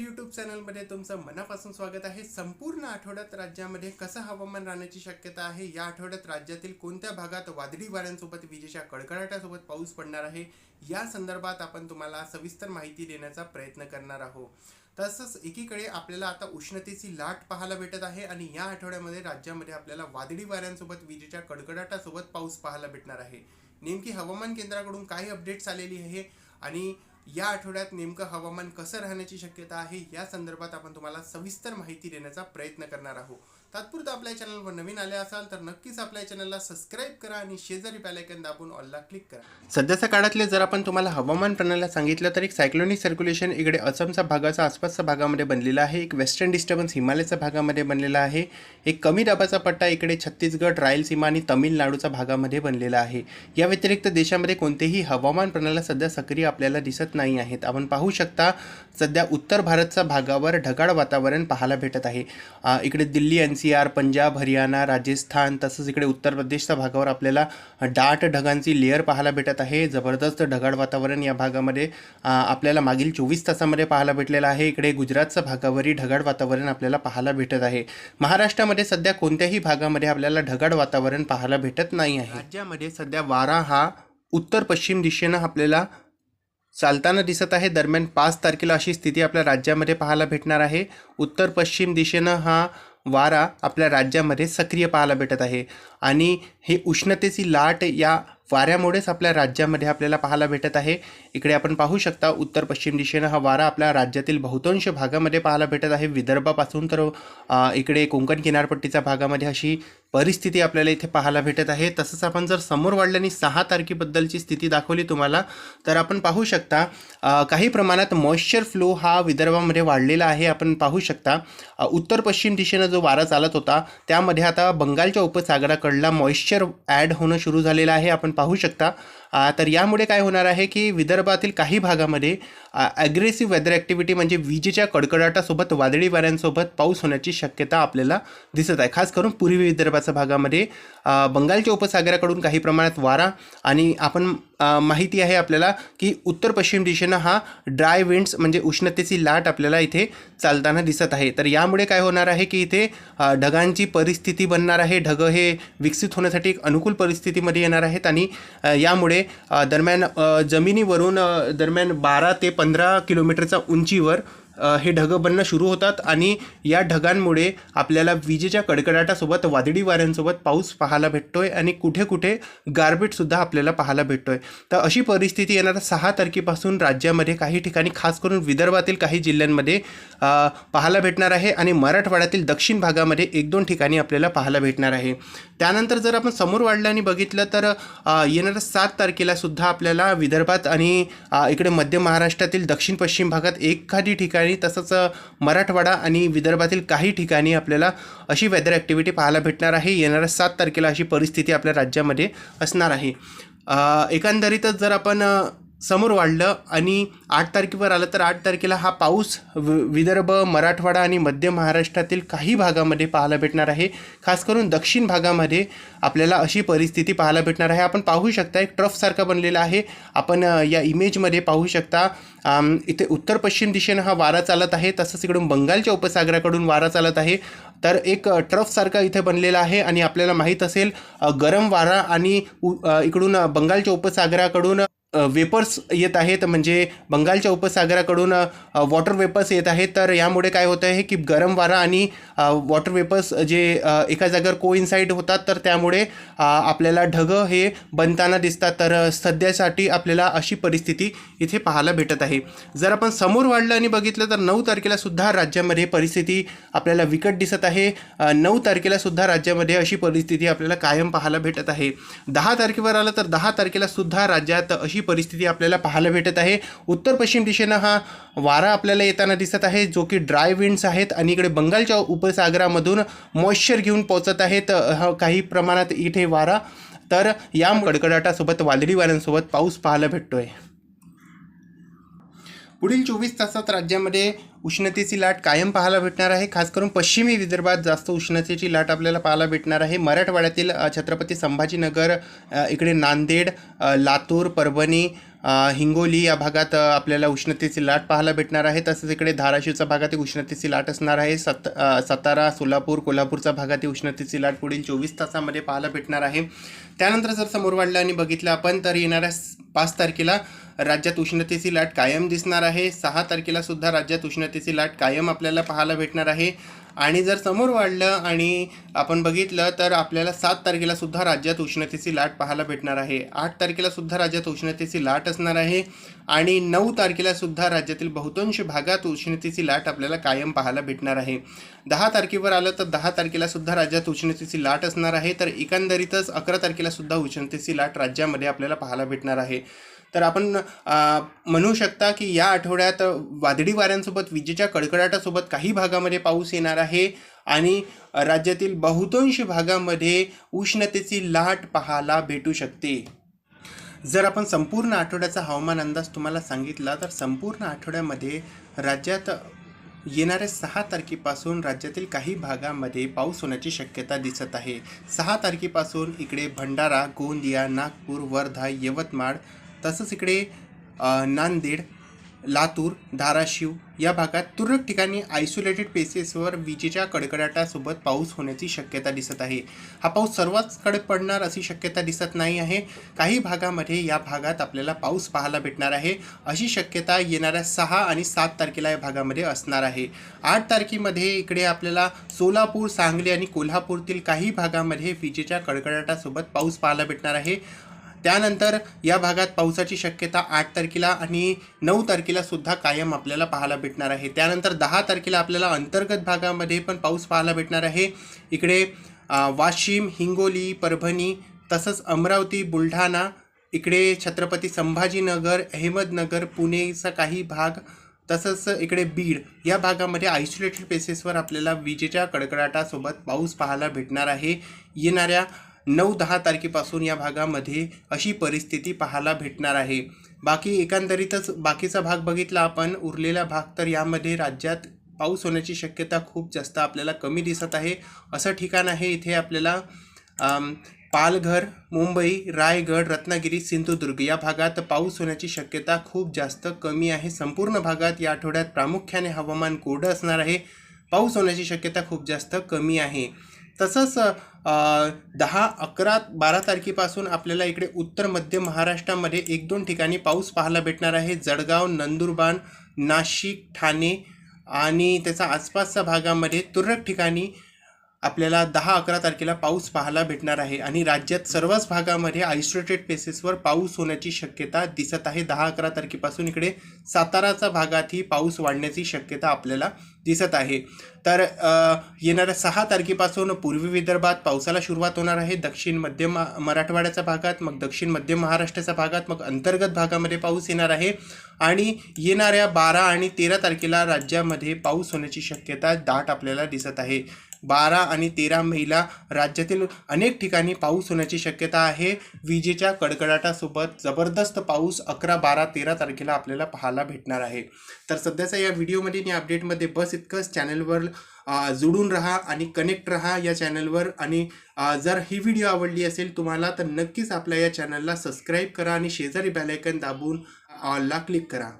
YouTube चॅनलमध्ये तुमचं मनापासून स्वागत आहे. संपूर्ण आठवड्यात राज्यामध्ये कसं हवामान राहण्याची शक्यता आहे? या आठवड्यात राज्यातील कोणत्या भागात वादळी वाऱ्यांसोबत विजेच्या कडकडाटासोबत पाऊस पडणार आहे? या संदर्भात आपण तुम्हाला सविस्तर माहिती देण्याचा प्रयत्न करणार आहोत. तसंच एकीकडे आपल्याला आता उष्णतेची लाट पाहायला भेटत आहे आणि या आठवड्यामध्ये राज्यामध्ये आपल्याला वादळी वाऱ्यांसोबत विजेच्या कडकडाटासोबत पाऊस पाहायला भेटणार आहे. नेमकी हवामान केंद्राकडून काय अपडेट्स आलेली आहे आणि या आठवड्यात नेमकं हवामान कसं राहण्याची शक्यता आहे या संदर्भात आपण तुम्हाला सविस्तर माहिती देण्याचा प्रयत्न करणार आहोत. तात्पुरतं आपल्या चॅनलवर नवीन आले असाल तर नक्कीच आपल्या चॅनलला सबस्क्राईब करा आणि शेजारी बॅलायकन दाबून ऑलला क्लिक करा. सध्याच्या काळातले जर आपण तुम्हाला हवामान प्रणालीला सांगितलं तर एक सायक्लोनिक सर्क्युलेशन इकडे असमच्या भागाचा आसपासच्या भागामध्ये बनलेला आहे. एक वेस्टर्न डिस्टर्बन्स हिमालयाच्या भागामध्ये बनलेला आहे. एक कमी दाबाचा पट्टा इकडे छत्तीसगड रायलसीमा आणि तमिळनाडूच्या भागामध्ये बनलेला आहे. या व्यतिरिक्त देशामध्ये कोणतेही हवामान प्रणाली सध्या सक्रिय आपल्याला दिसत नाही आहेत. आपण पाहू शकता सध्या उत्तर भारतच्या भागावर ढगाळ वातावरण पाहायला भेटत आहे. इकडे Delhi N C R Punjab Haryana Rajasthan तसंच इकडे उत्तर प्रदेशच्या भागावर आपल्याला दाट ढगांची लेअर पाहायला भेटत आहे. जबरदस्त ढगाळ वातावरण या भागामध्ये आपल्याला मागील चोवीस तासामध्ये पाहायला भेटलेलं आहे. इकडे गुजरातच्या भागावरही ढगाळ वातावरण आपल्याला पाहायला भेटत आहे. महाराष्ट्रामध्ये सध्या कोणत्याही भागामध्ये आपल्याला ढगाळ वातावरण पाहायला भेटत नाही आहे. राज्यामध्ये सध्या वारा हा उत्तर पश्चिम दिशेनं आपल्याला चालताना दिसत आहे. दरम्यान पाच तारखेला अशी स्थिती आपल्या राज्यामध्ये पाहायला भेटणार आहे. उत्तर पश्चिम दिशेनं हा वारा आपल्या राज्यामध्ये सक्रिय पाहायला भेटत आहे. आणि ही उष्णतेची लाट या वाऱ्यामुळेच आपल्या राज्यामध्ये आपल्याला पाहायला भेटत आहे. इकडे आपण पाहू शकता उत्तर पश्चिम दिशेनं हा वारा आपल्या राज्यातील बहुतांश भागामध्ये पाहायला भेटत आहे. विदर्भापासून तर इकडे कोकण किनारपट्टीच्या भागामध्ये अशी परिस्थिती आपल्याला इथे पाहायला भेटत आहे. तसंच आपण जर समोर वाढल्याने सहा तारखेबद्दलची स्थिती दाखवली तुम्हाला तर आपण पाहू शकता काही प्रमाणात मॉइश्चर फ्लो हा विदर्भामध्ये वाढलेला आहे. आपण पाहू शकता उत्तर पश्चिम दिशेनं जो वारा चालत होता त्यामध्ये आता बंगालच्या उपसागराकडला मॉइश्चर ॲड होणं सुरू झालेलं आहे. आपण पाहू शकता तर यामुळे काय होणार आहे की विदर्भातील काही भागामध्ये ॲग्रेसिव्ह वेदर ॲक्टिव्हिटी म्हणजे विजेच्या कडकडाटासोबत वादळी वाऱ्यांसोबत पाऊस होण्याची शक्यता आपल्याला दिसत आहे. खास करून पूर्वी विदर्भाच्या भागामध्ये बंगालच्या उपसागराकडून काही प्रमाणात वारा आणि आपण माहिती आहे आपल्याला की उत्तर पश्चिम दिशेनं हा ड्राय विंड्स म्हणजे उष्णतेची लाट आपल्याला इथे चालताना दिसत आहे. तर यामुळे काय होणार आहे की इथे ढगांची परिस्थिती बनणार आहे. ढग हे विकसित होण्यासाठी एक अनुकूल परिस्थितीमध्ये येणार आहेत आणि यामुळे दरम्यान जमिनीवरून दरम्यान बारा ते पंधरा किलोमीटरच्या उंचीवर हे ढगं बनणं सुरू होतात आणि या ढगांमुळे आपल्याला विजेच्या कडकडाटासोबत वादळी वाऱ्यांसोबत पाऊस पाहायला भेटतो आहे आणि कुठे कुठे गारपीटसुद्धा आपल्याला पाहायला भेटतो आहे तर अशी परिस्थिती येणाऱ्या सहा तारखेपासून राज्यामध्ये काही ठिकाणी खास करून विदर्भातील काही जिल्ह्यांमध्ये पाहायला भेटणार आहे आणि मराठवाड्यातील दक्षिण भागामध्ये एक दोन ठिकाणी आपल्याला पाहायला भेटणार आहे. त्यानंतर जर आपण समोर वाढलं आणि बघितलं तर येणाऱ्या सात तारखेला सुद्धा आपल्याला विदर्भात आणि इकडे मध्य महाराष्ट्रातील दक्षिण पश्चिम भागात एखादी ठिकाणी तसंच मराठवाडा आणि विदर्भातील काही ठिकाणी आपल्याला अशी वेदर ॲक्टिव्हिटी पाहायला भेटणार आहे. येणाऱ्या सात तारखेला अशी परिस्थिती आपल्या राज्यामध्ये असणार आहे. एकंदरीतच जर आपण समोर वाढलं आणि आठ तारखेवर आलं तर आठ तारखेला हा पाऊस वि विदर्भ मराठवाडा आणि मध्य महाराष्ट्रातील काही भागामध्ये पाहायला भेटणार आहे. खास करून दक्षिण भागामध्ये आपल्याला अशी परिस्थिती पाहायला भेटणार आहे. आपण पाहू शकता एक ट्रफसारखा बनलेला आहे. आपण या इमेजमध्ये पाहू शकता इथे उत्तर पश्चिम दिशेनं हा वारा चालत आहे. तसंच इकडून बंगालच्या उपसागराकडून वारा चालत आहे. तर एक ट्रफसारखा इथे बनलेला आहे आणि आपल्याला माहीत असेल गरम वारा आणि उ- इकडून बंगालच्या उपसागराकडून वेपर्स येत आहेत. म्हणजे बंगालच्या उपसागराकडून वॉटर वेपर्स येत आहेत. तर यामुळे काय होतं आहे की गरम वारा आणि वॉटर वेपर्स जे एका जागेवर कोइन्साईड होतात तर त्यामुळे आपल्याला ढगं हे बनताना दिसतात. तर सध्यासाठी आपल्याला अशी परिस्थिती इथे पाहायला भेटत आहे. जर आपण समोर वाढलं आणि बघितलं तर नऊ तारखेलासुद्धा राज्यामध्ये परिस्थिती आपल्याला विकट दिसत आहे. नऊ तारखेलासुद्धा राज्यामध्ये अशी परिस्थिती आपल्याला कायम पाहायला भेटत आहे. दहा तारखेवर आलं तर दहा तारखेलासुद्धा राज्यात अशी परिस्थिती आपल्याला पाहायला भेटत आहे. उत्तर पश्चिम दिशेनं हा वारा आपल्याला येताना दिसत आहे जो की ड्राय विंड्स आहेत आणि इकडे बंगालच्या उपसागरामधून मॉइश्चर घेऊन पोचत आहेत. काही प्रमाणात इथे वारा. तर या कडकडाटासोबत वादळी वाऱ्यांसोबत पाऊस पाहायला भेटतोय. पुढील चोवीस तासात राज्यामध्ये उष्णतेची लाट कायम पाहायला भेटणार आहे. खास करून पश्चिमी विदर्भात जास्त उष्णतेची लाट आपल्याला पाहायला भेटणार आहे. मराठवाड्यातील छत्रपती संभाजीनगर इकडे नांदेड लातूर परभणी हिंगोली या भागात आपल्याला उष्णतेची लाट पाहायला भेटणार आहे. तसंच इकडे धाराशिवच्या भागात एक उष्णतेची लाट असणार आहे. सत सातारा सोलापूर कोल्हापूरच्या भागात ही उष्णतेची लाट पुढील चोवीस तासामध्ये पाहायला भेटणार आहे. त्यानंतर जर समोर वाढलं आणि बघितलं आपण तर येणाऱ्या पाच तारखेला राज्यात उष्णतेची लाट कायम दिसणार आहे. सहा तारखेला सुद्धा राज्यात उष्णतेची लाट कायम आपल्याला पाहायला भेटणार आहे. आणि जर समोर वाढलं आणि आपण बघितलं तर आपल्याला सात तारखेला सुद्धा राज्यात उष्णतेची लाट पाहायला भेटणार आहे. आठ तारखेला सुद्धा राज्यात उष्णतेची लाट असणार आहे आणि नऊ तारखेला सुद्धा राज्यातील बहुतांश भागात उष्णतेची लाट आपल्याला कायम पाहायला भेटणार आहे. दहा तारखेवर आलं तर दहा तारखेला सुद्धा राज्यात उष्णतेची लाट असणार आहे. तर एकंदरीतच अकरा तारखेला सुद्धा उष्णतेची लाट राज्यामध्ये आपल्याला पाहायला भेटणार आहे. तर आपण म्हणू शकता की या आठवड्यात वादळी वाऱ्यांसोबत विजेच्या कडकडाटासोबत काही भागामध्ये पाऊस येणार आहे आणि राज्यातील बहुतांश भागामध्ये उष्णतेची लाट पाहायला भेटू शकते. जर आपण संपूर्ण आठवड्याचा हवामान अंदाज तुम्हाला सांगितला तर संपूर्ण आठवड्यामध्ये राज्यात येणाऱ्या सहा तारखेपासून राज्यातील काही भागामध्ये पाऊस होण्याची शक्यता दिसत आहे. सहा तारखेपासून इकडे भंडारा गोंदिया नागपूर वर्धा यवतमाळ तसंच इकडे नांदेड लातूर धाराशिव या भागात तुरळक ठिकाणी आयसोलेटेड प्लेसेसवर विजेच्या कडकडाटासोबत पाऊस होण्याची शक्यता दिसत आहे. हा पाऊस सर्वाचकडे पडणार अशी शक्यता दिसत नाही आहे. काही भागामध्ये या भागात आपल्याला पाऊस पाहायला भेटणार आहे. अशी शक्यता येणाऱ्या सहा आणि सात तारखेला या भागामध्ये असणार आहे. आठ तारखेमध्ये इकडे आपल्याला सोलापूर सांगली आणि कोल्हापूरतील काही भागामध्ये विजेच्या कडकडाटासोबत पाऊस पाहायला भेटणार आहे. त्यानंतर या भागात पावसाची शक्यता आठ तारखेला आणि नऊ तारखेला सुद्धा कायम आपल्याला पाहायला भेटणार आहे. त्यानंतर दहा तारखेला आपल्याला अंतर्गत भागामध्ये पण पाऊस पाहायला भेटणार आहे. इकडे वाशिम हिंगोली परभणी तसंच अमरावती बुलढाणा इकडे छत्रपती संभाजीनगर अहमदनगर पुणेचा काही भाग तसंच इकडे बीड या भागामध्ये आयसोलेटेड प्लेसेसवर आपल्याला विजेच्या कडकडाटासोबत पाऊस पाहायला भेटणार आहे. येणाऱ्या नऊ दहा तारखेपासून या भागामध्ये अशी परिस्थिती पाहायला भेटणार आहे. बाकी एकंदरीतच बाकीचा भाग बघितला आपण उरलेला भाग तर यामध्ये राज्यात पाऊस होण्याची शक्यता खूप जास्त आपल्याला कमी दिसत आहे. असं ठिकाण आहे इथे आपल्याला पालघर मुंबई रायगड रत्नागिरी सिंधुदुर्ग या भागात पाऊस होण्याची शक्यता खूप जास्त कमी आहे. संपूर्ण भागात या आठवड्यात प्रामुख्याने हवामान कोरडं असणार आहे. पाऊस होण्याची शक्यता खूप जास्त कमी आहे. तसंच दहा अकरा बारा तारखेपासून आपल्याला इकडे उत्तर मध्य महाराष्ट्रामध्ये एक दोन ठिकाणी पाऊस पाहायला भेटणार आहे. जळगाव नंदुरबार नाशिक ठाणे आणि त्याचा आसपासच्या भागामध्ये तुरळक ठिकाणी आपल्याला दहा अकरा तारखेला पाऊस पाहायला भेटणार आहे आणि राज्यात सर्वच भागामध्ये आयसोलेटेड प्लेसेसवर पाऊस होण्याची शक्यता दिसत आहे. दहा अकरा तारखेपासून इकडे साताराचा भागातही पाऊस वाढण्याची शक्यता आपल्याला दिसत आहे. तर येणाऱ्या सहा तारखेपासून पूर्वी विदर्भात पावसाला सुरुवात होणार आहे. दक्षिण मध्य मराठवाड्याच्या भागात मग दक्षिण मध्य महाराष्ट्राच्या भागात मग अंतर्गत भागामध्ये पाऊस येणार आहे. आणि येणाऱ्या बारा आणि तेरा तारखेला राज्यामध्ये पाऊस होण्याची शक्यता दाट आपल्याला दिसत आहे. बारा आणि तेरा मेला राज्यातील अनेक ठिकाणी पाऊस होण्याची शक्यता आहे. विजेच्या कडकडाटासोबत जबरदस्त पाऊस अकरा बारा तेरा तारखेला आपल्याला पाहायला भेटणार आहे. तर सध्याच्या या व्हिडिओमध्ये या अपडेटमध्ये बस इतकंच. चॅनलवर जुडून रहा राहा आणि कनेक्ट राहा या चॅनलवर. आणि जर ही व्हिडिओ आवडली असेल तुम्हाला तर नक्कीच आपल्या या चॅनलला सबस्क्राईब करा आणि शेजारी बॅलायकन दाबून ऑलला क्लिक करा.